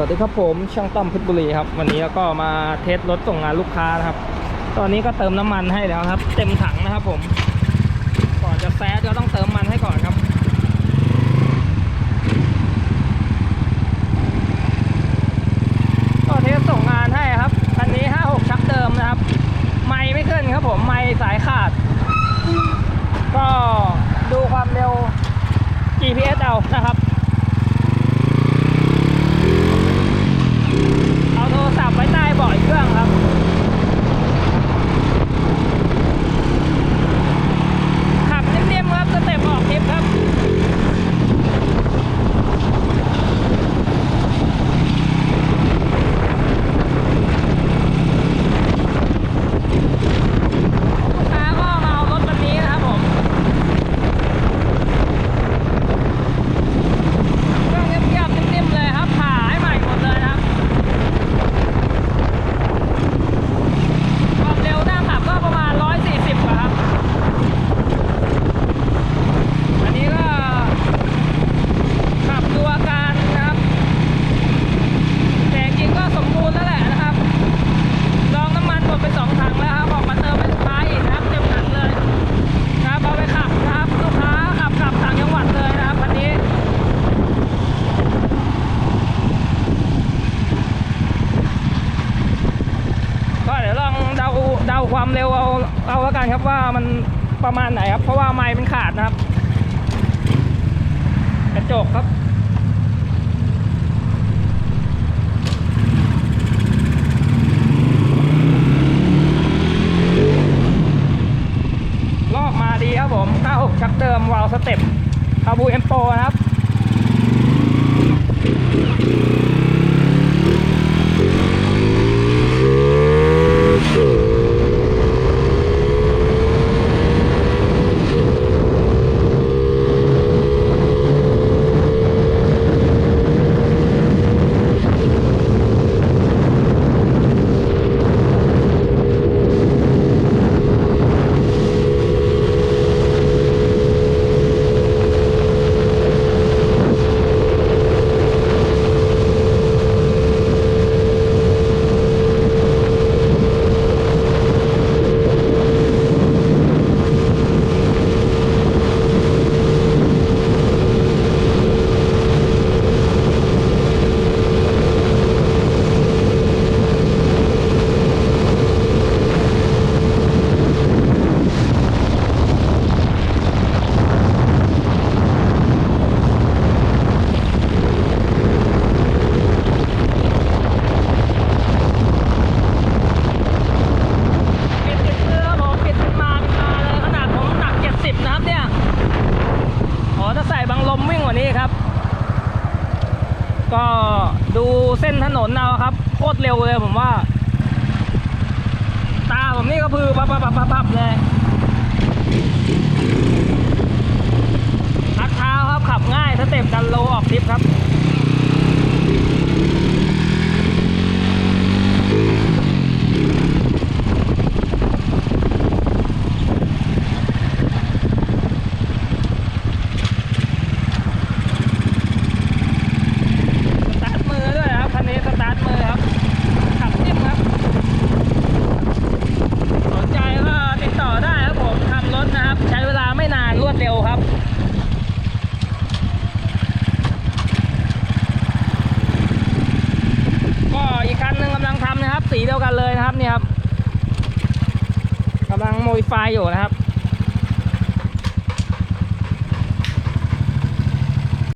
วัสดีครับผมช่างต้อมเพชรบุรีครับวันนี้ก็มาเทสรถส่งงานลูกค้านะครับ ตอนนี้ก็เติมน้ำมันให้แล้วครับ เต็มถังนะครับผม ก่อนจะแซดก็ต้องเติมมันให้ก่อนครับ ก็เทสส่งงานให้ครับคันนี้56ชักเดิมนะครับ ไม่ไม่ขึ้นครับผมไม่สายขาด ก็ดูความเร็ว GPS เอานะครับ เอาโทรศัพท์ไว้ใต้เบาะอีกเครื่องครับ ขับเนียมๆครับสเต็ปออกทริปครับ ลูกค้าก็มาเอารถวันนี้นะครับผม เครื่องเงียบๆนิ่มๆเลยครับผ่าให้ใหม่หมดเลยนะครับ ความเร็วหน้าขับก็ประมาณ 140อะครับ อันนี้ก็ขับดูอาการนะครับ แต่จริงก็สมบูรณ์แล้วแหละนะครับ ลองน้ำมันหมดไปสองถังแล้วครับ ออกมาเติมเป็นท้ายอีกนะครับเต็มถังเลยนะครับเอาไปขับนะครับ ลูกค้าขับขับต่างจังหวัดเลยนะครับคันนี้ ก็เดี๋ยวลอง เดาความเร็วเอาเอาแล้วกันครับว่ามันประมาณไหนครับ เพราะว่าไม้มันขาดนะครับ กระจกครับลอกมาดีครับผม96ชักเดิมวาลสเต็ปคาบูเอ็มโปนะครับ ปิดติดมือครับผมปิดเป็นมาเป็นมาเลยขนาดผมหนัก 70 นะครับเนี่ยอ๋อถ้าใส่บังลม ว่านี้ครับ ก็ดูเส้นถนนเอาครับ โคตรเร็วเลยผมว่า ตาผมนี่ก็พือปับปับปับปับปับเลยพัดเท้าครับขับง่ายสเต็ปดันโลออกทริปครับ สตาร์ทมือด้วยครับคันนี้สตาร์ทมือครับ ขับนิ่มครับ สนใจก็ติดต่อได้ครับผมทำรถนะครับ ใช้เวลาไม่นานรวดเร็วครับ ก็อีกคันหนึ่งกำลังทำนะครับ สีเดียวกันเลยนะครับนี่ครับกำลังโมดิฟายอยู่นะครับ